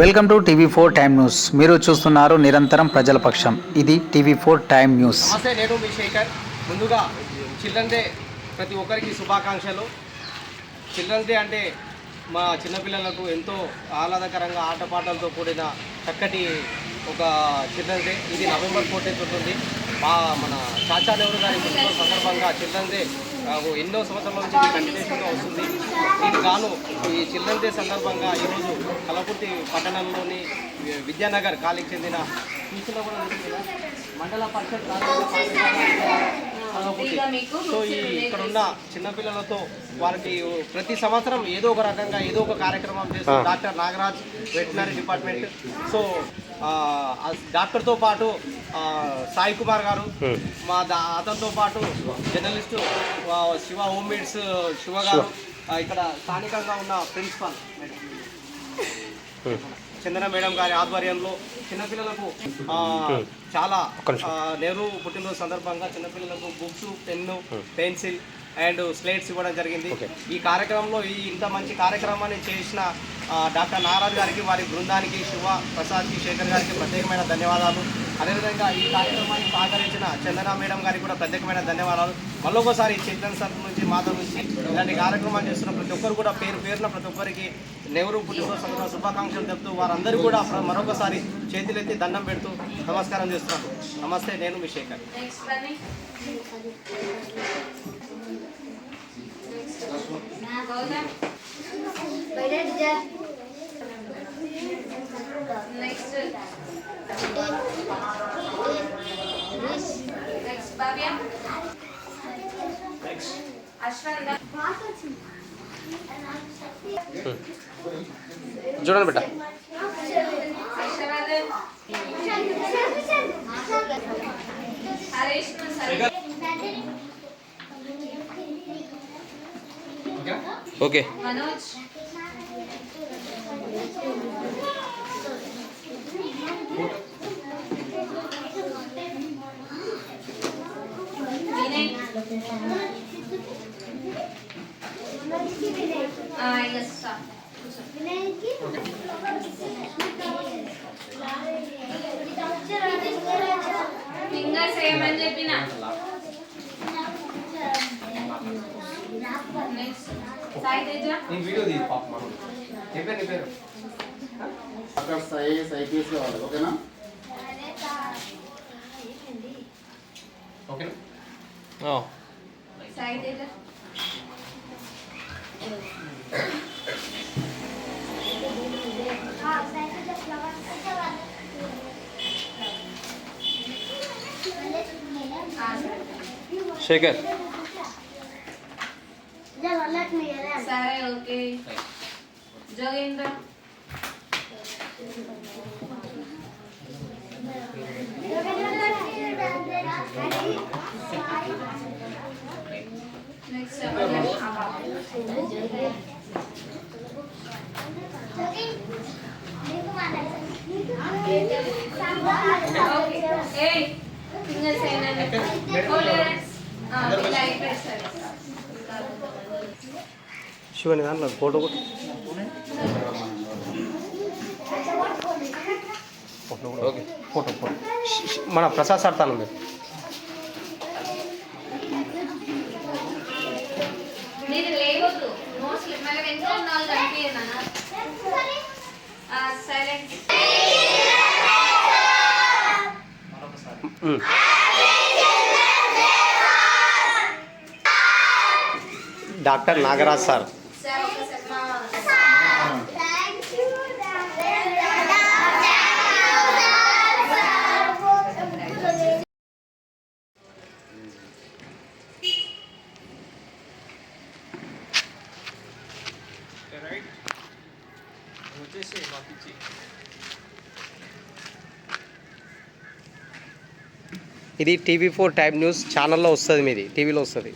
Welcome to TV four time news. మీరు చూస్తున్నారు నిరంతరం ప్రజల పక్షం. ఇది టీవీ ఫోర్ టైమ్ న్యూస్. నమస్తే నేను మీ శేఖర్. ముందుగా చిల్డ్రన్ డే ప్రతి ఒక్కరికి శుభాకాంక్షలు. చిల్డ్రన్స్ డే అంటే మా చిన్నపిల్లలకు ఎంతో ఆహ్లాదకరంగా ఆటపాటలతో కూడిన చక్కటి ఒక చిల్డ్రన్స్ డే. ఇది నవంబర్ ఫోర్టీన్త్ ఉంటుంది. మా మన చాచా నెహ్రూ గారి పుట్టిన సందర్భంగా చిల్డ్రన్స్ డే ఎన్నో సంవత్సరాల నుంచి కంటిన్యూషన్గా వస్తుంది. దీనికి గాను ఈ చిల్డ్రన్స్ డే సందర్భంగా ఈరోజు కలపుర్తి పట్టణంలోని విద్యానగర్ కాలేజీకి చెందిన చూసినా కూడా మండల పరిషత్. సో ఈ ఇక్కడ ఉన్న చిన్నపిల్లలతో వారికి ప్రతి సంవత్సరం ఏదో ఒక రకంగా ఏదో ఒక కార్యక్రమం చేస్తూ doctor Nagaraj veterinary department. So డాక్టర్తో పాటు సాయి కుమార్ గారు మా దా- అతనితో పాటు జర్నలిస్టు శివ హోమ్ మేడ్స్ శివ గారు ఇక్కడ స్థానికంగా ఉన్న ప్రిన్సిపాల్ మేడం. చందన మేడం గారి ఆధ్వర్యంలో చిన్నపిల్లలకు ఆ, చాలా నెహ్రూ పుట్టినరోజు సందర్భంగా చిన్నపిల్లలకు books pen pencil and slates ఇవ్వడం జరిగింది. ఈ కార్యక్రమంలో ఈ ఇంత మంచి కార్యక్రమాన్ని చేసిన డాక్టర్ నారాజ్ గారికి వారి బృందానికి శివ ప్రసాద్కి శేఖర్ గారికి ప్రత్యేకమైన ధన్యవాదాలు. అదేవిధంగా ఈ కార్యక్రమాన్ని సహకరించిన చందన మేడం గారికి కూడా ప్రత్యేకమైన ధన్యవాదాలు. మళ్ళొకసారి చైతన్ సర్ నుంచి మాతో నుంచి ఇలాంటి కార్యక్రమాలు చేస్తున్న ప్రతి ఒక్కరు కూడా పేరు పేరున ప్రతి ఒక్కరికి నెహ్రూ పుట్టినరోజు సందర్భంగా శుభాకాంక్షలు చెప్తూ వారందరూ కూడా మరొకసారి చేతులెత్తి దండం పెడుతూ నమస్కారం చేస్తున్నాను. నమస్తే నేను మీ శేఖర్. Next, Bunny. చూడండి బిడ్డ Ashavardan. Harish Masari. Okay Manoj. Fingers ఏమని చెప్పిన నెక్స్ట్ సాయి తేజ నేను వీడియో తీ పాప మనం నీ పేరు నీ పేరు డాక్టర్స్ ఐఏఎస్ ఐపీఎస్ కావాలి ఓకేనా ఓకేనా శేఖర్ సరే ఓకే జోగేంద్ర నెక్స్ట్ ఓకే ఏయ్ ఫింగర్స్ ఏంటండి హోల్డర్స్ లైట్ సరే శివని దాంట్లో ఫోటో కూడా ఓకే. Photo photo. మన ప్రసాద్ సార్ తాను మీరు. మీరు డాక్టర్ నాగరాజ్ సార్. ఇది టీవీ ఫోర్ టైప్ న్యూస్ ఛానల్లో వస్తుంది మీది టీవీలో వస్తుంది.